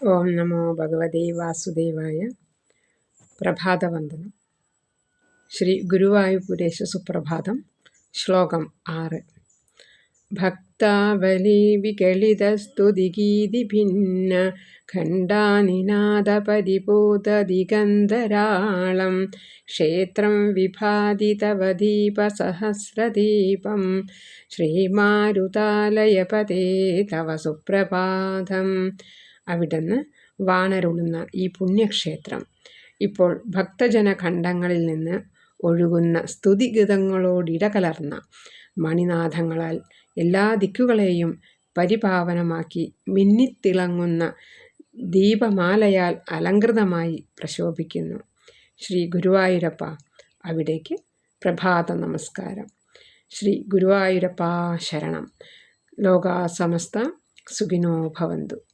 ഓം നമോ ഭഗവതേ വാസുദേവായ പ്രഭാതവന്ദനം. ശ്രീ ഗുരുവായൂപുരേശ സുപ്രഭാതം ശ്ലോകം ആറ്. ഭക്താവലി വികളിതസ്തുതിഗീതി ഭിന്ന ഖണ്ഡാനിനാദപരിബോധദിഗന്ധരാളം. ക്ഷേത്രം വിഭാതി തവ ദീപസഹസ്രദീപം ശ്രീമാരുതാലയപതേ തവ സുപ്രഭാതം. അവിടുന്ന് വാണരുളുന്ന ഈ പുണ്യക്ഷേത്രം. ഇപ്പോൾ ഭക്തജന ഖണ്ഡങ്ങളിൽ നിന്ന് ഒഴുകുന്ന സ്തുതിഗീതങ്ങളോടിടകലർന്ന മണിനാഥങ്ങളാൽ എല്ലാ ദിക്കുകളെയും പരിപാവനമാക്കി മിന്നിത്തിളങ്ങുന്ന ദീപമാലയാൽ അലങ്കൃതമായി പ്രശോഭിക്കുന്നു. ശ്രീ ഗുരുവായൂരപ്പ അവിടേക്ക് പ്രഭാത നമസ്കാരം. ശ്രീ ഗുരുവായൂരപ്പ ശരണം. ലോകാസമസ്ത സുഖിനോ ഭവന്തു.